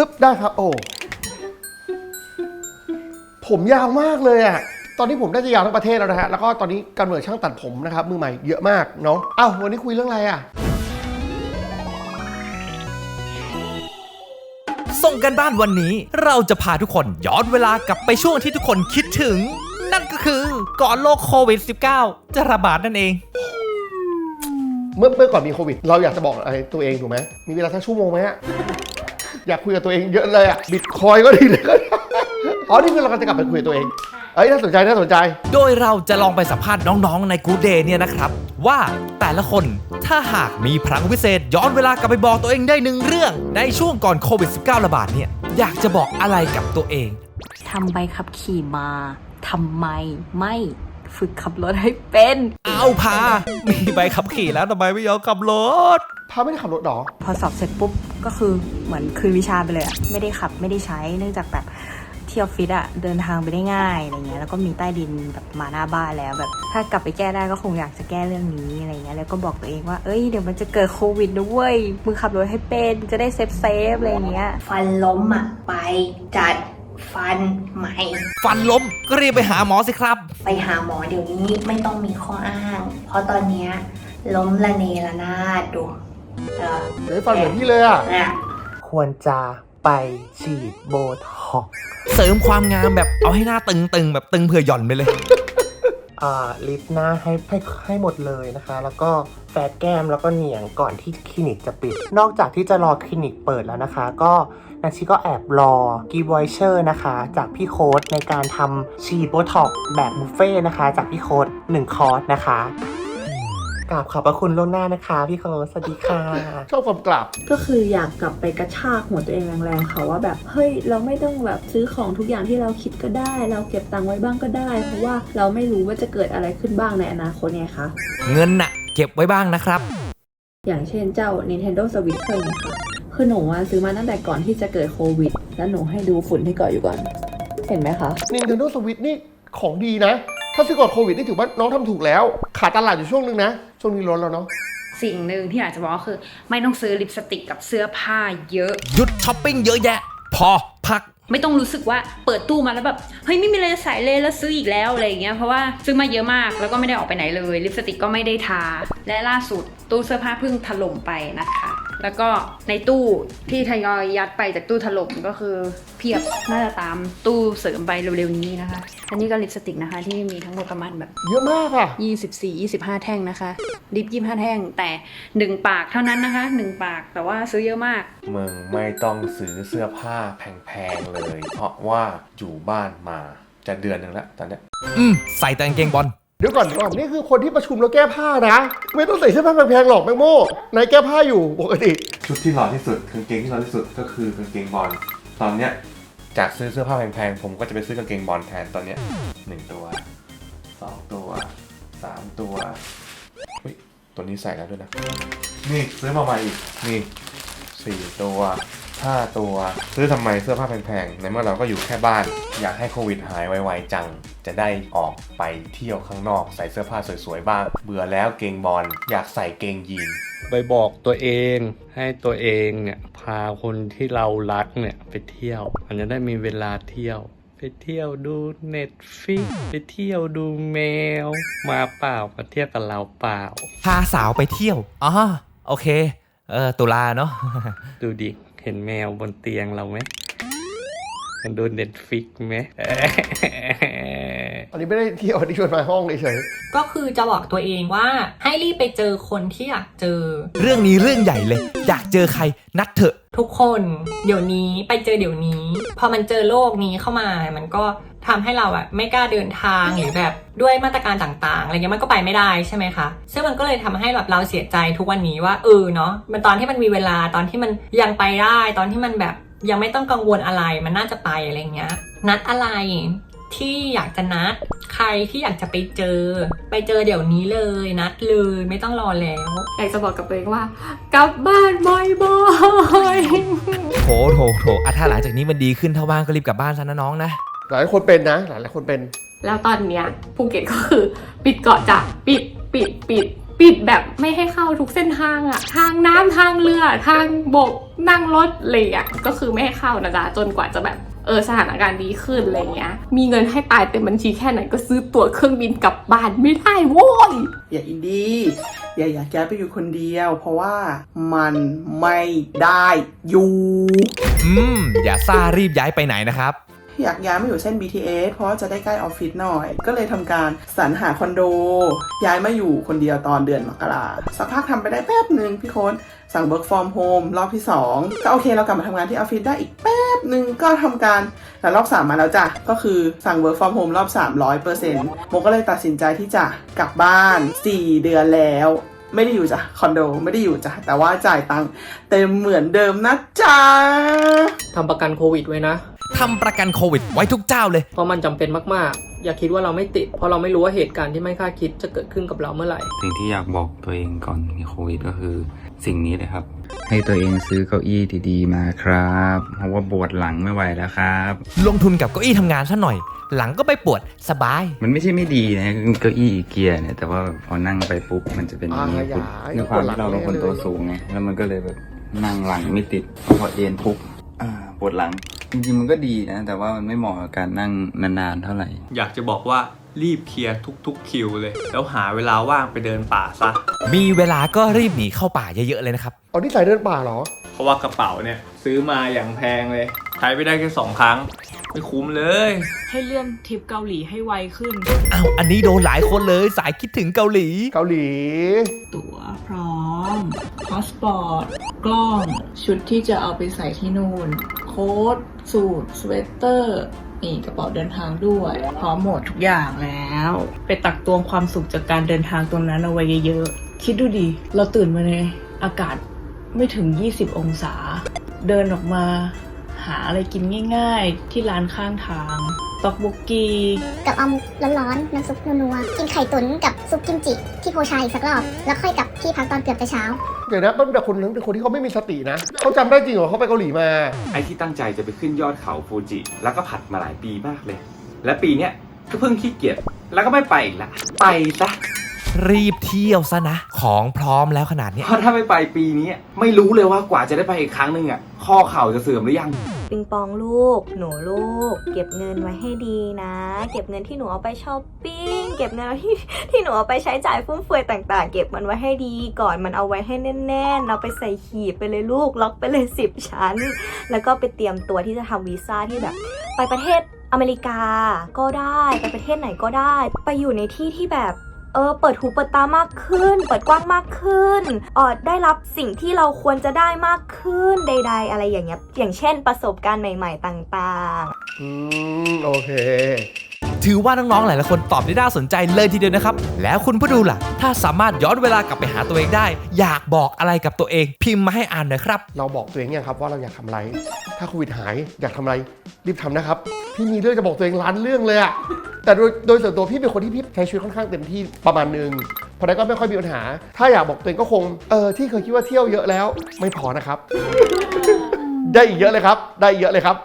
อึ๊บได้ครับ โอ้ผมยาวมากเลยอะตอนนี้ผมน่าจะยาวทั้งประเทศแล้วนะฮะ แล้วก็ตอนนี้การเมือช่างตัดผมนะครับ มือใหม่เยอะมากเนาะอ้าววันนี้คุยเรื่องอะไรอะส่งกันบ้านวันนี้เราจะพาทุกคนย้อนเวลากลับไปช่วงที่ทุกคนคิดถึง นั่นก็คือก่อนโรคโควิด -19 จะระบาดนั่นเอง เมื่อเมื่อก่อนมีโควิด เราอยากจะบอกอะไรตัวเองถูกไหมมีเวลาสักชั่วโมงไหมฮะ อยากคุยกับตัวเองเยอะเลยอะบิตคอยก็ดีเลยก็ได้อ๋อ นี่คือเราก็จะกลับไปคุยกับตัวเอง เอ้ยน่าสนใจน่าสนใจ โดยเราจะลองไปสัมภาษณ์น้องๆในกูเดย์เนี่ยนะครับ ว่าแต่ละคนถ้าหากมีพลังวิเศษ ย้อนเวลากลับไปบอกตัวเองได้หนึ่งเรื่อง ในช่วงก่อนโควิด -19 ระบาดเนี่ย อยากจะบอกอะไรกับตัวเอง ทำใบขับขี่มาทำไมไม่ฝึกขับรถให้เป็น เอาพา มีใบขับขี่แล้วทำไมไม่ยอมขับรถ พาไม่ได้ขับรถหรอ พอสอบเสร็จปุ๊บ ก็คือเหมือนคืนวิชาไปเลยอะไม่ได้ขับไม่ได้ใช้เนื่องจากแบบที่ออฟฟิศอะเดินทางไปได้ง่ายอะไรเงี้ยแล้วก็มีใต้ดินแบบมาหน้าบ้านแล้วแบบถ้ากลับไปแก้ได้ก็คงอยากจะแก้เรื่องนี้อะไรเงี้ยแล้วก็บอกตัวเองว่าเอ้ยเดี๋ยวมันจะเกิดโควิดนะเว้ยมึงขับรถให้เป็นจะได้เซฟเซฟอะไรเงี้ยฟันล้มอะไปจัดฟันใหม่ ฟันล้มก็รีบไปหาหมอสิครับ ไปหาหมอเดี๋ยวนี้ไม่ต้องมีข้ออ้าง เพราะตอนเนี้ยล้มละเนระนาดดู เออเดี๋ยวฟังเหมือนพี่เลยอะเนี่ยควรจะไปฉีดโบท็อกซ์เสริมความงามแบบเอาให้หน้าตึงๆ แบบตึงเผื่อหย่อนไปเลย อ่าลิฟต์หน้าให้ให้ให้หมดเลยนะคะ แล้วก็แฟดแก้มแล้วก็เหนียงก่อนที่คลินิกจะปิด นอกจากที่จะรอคลินิกเปิดแล้วนะคะ ก็นาชิก็แอบรอกีวอยเชอร์นะคะ จากพี่โค้ดในการทำฉีดโบท็อกซ์แบบบุฟเฟ่ต์นะคะ จากพี่โค้ด1คอร์สนะคะ กราบขอบพระคุณล่วงหน้านะคะ พี่โค้ดสวัสดีค่ะ ชอบความกลับ ก็คืออยากกลับไปกระชากหัวตัวเองแรงๆค่ะว่าแบบเฮ้ยเราไม่ต้องแบบซื้อของทุกอย่างที่เราคิดก็ได้ เราเก็บตังค์ไว้บ้างก็ได้ เพราะว่าเราไม่รู้ว่าจะเกิดอะไรขึ้นบ้างในอนาคตไงคะเงินน่ะ เก็บไว้บ้างนะครับ อย่างเช่นเจ้า Nintendo Switch เครื่องนี้ค่ะคือหนูอะซื้อมาตั้งแต่ก่อนที่จะเกิดโควิด แล้วหนูให้ดูฝุ่นที่เกาะอยู่ก่อน เห็นไหมคะ Nintendo Switch นี่ของดีนะ ถ้าซื้อก่อนโควิดนี่ถือว่าน้องทำถูกแล้ว ขาดตลาดอยู่ช่วงนึงนะ ช่วงนี้ล้นแล้วเนาะสิ่งหนึ่งที่อยากจะบอกก็คือ ไม่ต้องซื้อลิปสติกกับเสื้อผ้าเยอะ หยุดช้อปปิ้งเยอะแยะ พอพักไม่ต้องรู้สึกว่าเปิดตู้มาแล้วแบบเฮ้ยไม่มีอะไรจะใส่เลยแล้วซื้ออีกแล้วอะไรอย่างเงี้ยเพราะว่าซื้อมาเยอะมากแล้วก็ไม่ได้ออกไปไหนเลย ลิปสติกก็ไม่ได้ทา และล่าสุดตู้เสื้อผ้าเพิ่งถล่มไปนะคะ แล้วก็ในตู้ที่ทยอยยัดไปจากตู้ถล่มก็คือเพียบน่าจะตามตู้เสริมไปเร็วๆนี้นะคะ อันนี้ก็ลิปสติกนะคะ ที่มีทั้งหมดประมาณแบบ เยอะมากอะ24 25 แท่งนะคะลิป25 แท่งแต่1ปากเท่านั้นนะคะ1ปากแต่ว่าซื้อเยอะมาก มึงไม่ต้องซื้อเสื้อผ้าแพงๆเลย เพราะว่าอยู่บ้านมาจะเดือนหนึ่งแล้วตอนเนี้ย อืม ใส่แต่กางเกงบอล เดี๋ยวก่อนก่อนนี่คือคนที่ประชุมแล้วแก้ผ้านะ ไม่ต้องใส่เสื้อผ้าแพงๆหรอกแมงโม่นายแก้ผ้าอยู่ปกติชุดที่หล่อที่สุดกางเกงที่หล่อที่สุดก็คือกางเกงบอลตอนเนี้ยจากซื้อเสื้อผ้าแพงๆผมก็จะไปซื้อกางเกงบอลแทนตอนเนี้ยหนึ่งตัวสองตัวสามตัวเฮ้ยตัวนี้ใส่แล้วด้วยนะนี่ซื้อมาใหม่อีกนี่สี่ตัว ห้าตัวซื้อทำไมเสื้อผ้าแพงๆ ในเมื่อเราก็อยู่แค่บ้าน อยากให้โควิดหายไวๆจัง จะได้ออกไปเที่ยวข้างนอกใส่เสื้อผ้าสวยๆบ้าง เบื่อแล้วเกงบอลอยากใส่เกงยีนไปบอกตัวเองให้ตัวเองเนี่ยพาคนที่เรารักเนี่ยไปเที่ยวมันจะได้มีเวลาเที่ยว ไปเที่ยวดูเน็ตฟิกไปเที่ยวดูแมวมาเปล่ามาเที่ยวกับเราเปล่าพาสาวไปเที่ยวอ๋อโอเค เออตุลาเนาะดูดิ เห็นแมวบนเตียงเราไหมมันดูเน็ตฟิกไหมอันนี้ไม่ได้เที่ยวอันนี้ชวนมาห้องเฉยก็คือจะบอกตัวเองว่าให้รีบไปเจอคนที่อยากเจอ เรื่องนี้เรื่องใหญ่เลย อยากเจอใครนัดเถอะ ทุกคน เดี๋ยวนี้ไปเจอเดี๋ยวนี้ พอมันเจอโลกนี้เข้ามามันก็ ทำให้เราอะไม่กล้าเดินทางหรือแบบด้วยมาตรการต่างๆอะไรเงี้ยมันก็ไปไม่ได้ใช่ไหมคะซึ่งมันก็เลยทำให้แบบเราเสียใจทุกวันนี้ว่าเออเนาะมันตอนที่มันมีเวลาตอนที่มันยังไปได้ ตอนที่มันแบบยังไม่ต้องกังวลอะไรมันน่าจะไปอะไรเงี้ย นัดอะไรที่อยากจะนัดใครที่อยากจะไปเจอ ไปเจอเดี๋ยวนี้เลยนัดเลยไม่ต้องรอแล้วอยากจะบอกกับตัวเองว่า กลับบ้านบ่อยๆโถโถโถอะถ้าหลังจากนี้มันดีขึ้นเท่าบ้างก็รีบกลับบ้านซะนะน้องนะๆ หลายคนเป็นนะ หลายๆคนเป็น แล้วตอนเนี้ยภูเก็ตก็คือ ปิดเกาะจ้ะปิดปิดปิด ปิดแบบไม่ให้เข้าทุกเส้นทางอะทางน้ำทางเรือทางบกนั่งรถอะไรอย่างเลยก็คือไม่ให้เข้านะจ๊ะจนกว่าจะแบบเออสถานการณ์ดีขึ้นอะไรเงี้ย มีเงินให้ตายเต็มบัญชีแค่ไหนก็ซื้อตั๋วเครื่องบินกลับบ้านไม่ได้โว้ย อย่าอินดี้อย่าอยากย้ายไปอยู่คนเดียว เพราะว่ามันไม่ได้อยู่ อืม อย่าซ่ารีบย้ายไปไหนนะครับ อยากย้ายมาอยู่เส้น BTS เพราะจะได้ใกล้ออฟฟิศหน่อย ก็เลยทำการสรรหาคอนโด ย้ายมาอยู่คนเดียวตอนเดือนมกราสักพักทำไปได้แป๊บหนึ่งพี่โค้ดสั่ง work from home รอบที่ 2 ก็โอเคเรากลับมาทำงานที่ออฟฟิศได้อีกแป๊บหนึ่งก็ทำการแต่รอบ 3 มาแล้วจ้ะ ก็คือสั่ง work from home รอบ300%โมก็เลยตัดสินใจที่จะกลับบ้าน 4 เดือนแล้ว ไม่ได้อยู่จ้ะคอนโดไม่ได้อยู่จ้ะแต่ว่าจ่ายตังค์เต็มเหมือนเดิมนะจ๊ะทำประกันโควิดไว้นะ ทำประกันโควิดไว้ทุกเจ้าเลย เพราะมันจำเป็นมากๆ อย่าคิดว่าเราไม่ติด เพราะเราไม่รู้ว่าเหตุการณ์ที่ไม่คาดคิดจะเกิดขึ้นกับเราเมื่อไหร่ สิ่งที่อยากบอกตัวเองก่อนมีโควิดก็คือสิ่งนี้เลยครับ ให้ตัวเองซื้อเก้าอี้ดีๆมาครับ เพราะว่าปวดหลังไม่ไหวแล้วครับ ลงทุนกับเก้าอี้ทำงานซะหน่อย หลังก็ไปปวดสบาย มันไม่ใช่ไม่ดีนะคือเก้าอี้อีเกียเนี่ยแต่ว่าพอนั่งไปปุ๊บมันจะเป็นอย่างนี้อ่าปุ๊บอย่าด้วยความที่เราเป็นคนตัวสูงไงแล้วมันก็เลยแบบนั่งหลังไม่ติดพอเอ็นปุ๊บอ่าปวดหลัง จริงๆมันก็ดีนะ แต่ว่ามันไม่เหมาะกับการนั่งนานๆเท่าไหร่ อยากจะบอกว่ารีบเคลียร์ทุกๆ คิวเลย แล้วหาเวลาว่างไปเดินป่าซะ มีเวลาก็รีบหนีเข้าป่าเยอะๆเลยนะครับ เอานี่ใส่เดินป่าเหรอ เพราะว่ากระเป๋าเนี่ย ซื้อมาอย่างแพงเลย ใช้ไปได้แค่สองครั้ง ไม่คุ้มเลยให้เลื่อนทริปเกาหลีให้ไวขึ้น อ้าวอันนี้โดนหลายคนเลยสายคิดถึงเกาหลี เกาหลี ตั๋วพร้อมพาสปอร์ต กล้อง ชุดที่จะเอาไปใส่ที่นู่น โค้ทสูทสเวตเตอร์นี่กระเป๋าเดินทางด้วย พร้อมหมดทุกอย่างแล้ว ไปตักตวงความสุขจากการเดินทางตรงนั้นเอาไว้เยอะๆ คิดดูดิ เราตื่นมาในอากาศไม่ถึง 20 องศา เดินออกมาหาอะไรกินง่าย ๆ ที่ร้านข้างทางตอกบกกี กับออมร้อนๆน้ำซุปนัวๆกินไข่ตุ๋นกับซุปกิมจิ ที่โพชัยอีกสักรอบ แล้วค่อยกลับที่พักตอนเกือบจะเช้า เดี๋ยวนะเป็นแต่คนนั้นเป็นคนที่เขาไม่มีสตินะเขาจำได้จริงเหรอเขาไปเกาหลีมา ไอ้ที่ตั้งใจจะไปขึ้นยอดเขาฟูจิ แล้วก็ผัดมาหลายปีมากเลย และปีเนี้ยก็เพิ่งขี้เกียจแล้วก็ไม่ไปอีกละ ไปซะรีบเที่ยวซะนะ ของพร้อมแล้วขนาดเนี้ยเพราะถ้าไม่ไปปีนี้ ไม่รู้เลยว่ากว่าจะได้ไปอีกครั้งหนึ่งอะข้อเข่าจะเสื่อมหรือยัง ปิงปองลูก หนูลูก เก็บเงินไว้ให้ดีนะ เก็บเงินที่หนูเอาไปช้อปปิ้ง เก็บเงินที่ที่หนูเอาไปใช้จ่ายฟุ่มเฟือยต่าง ๆ เก็บมันไว้ให้ดีก่อนมันเอาไว้ให้แน่นๆเอาไปใส่ขีดไปเลยลูก ล็อกไปเลยสิบชั้น แล้วก็ไปเตรียมตัวที่จะทำวีซ่าที่แบบ ไปประเทศอเมริกาก็ได้ ไปประเทศไหนก็ได้ ไปอยู่ในที่ที่แบบ เออเปิดหูเปิดตามากขึ้น เปิดกว้างมากขึ้นเออได้รับสิ่งที่เราควรจะได้มากขึ้นใด ๆ อะไรอย่างเงี้ยอย่างเช่นประสบการณ์ใหม่ ๆ ต่างๆอืมโอเค ถือว่าน้องๆ หลายๆคนตอบได้น่าสนใจเลยทีเดียวนะครับ แล้วคุณผู้ดูล่ะ ถ้าสามารถย้อนเวลากลับไปหาตัวเองได้ อยากบอกอะไรกับตัวเอง พิมพ์มาให้อ่านหน่อยครับ เราบอกตัวเองยังครับว่าเราอยากทำอะไร ถ้าโควิดหายอยากทำอะไร รีบทำนะครับ พี่มีเรื่องจะบอกตัวเองล้านเรื่องเลยอะแต่โดยโดยส่วนตัวพี่เป็นคนที่พี่ใช้ชีวิตค่อนข้างเต็มที่ประมาณนึงเพราะนั้นก็ไม่ค่อยมีปัญหา ถ้าอยากบอกตัวเองก็คงเออที่เคยคิดว่าเที่ยวเยอะแล้ว ไม่พอนะครับ ได้อีกเยอะเลยครับ ได้อีกเยอะเลยครับ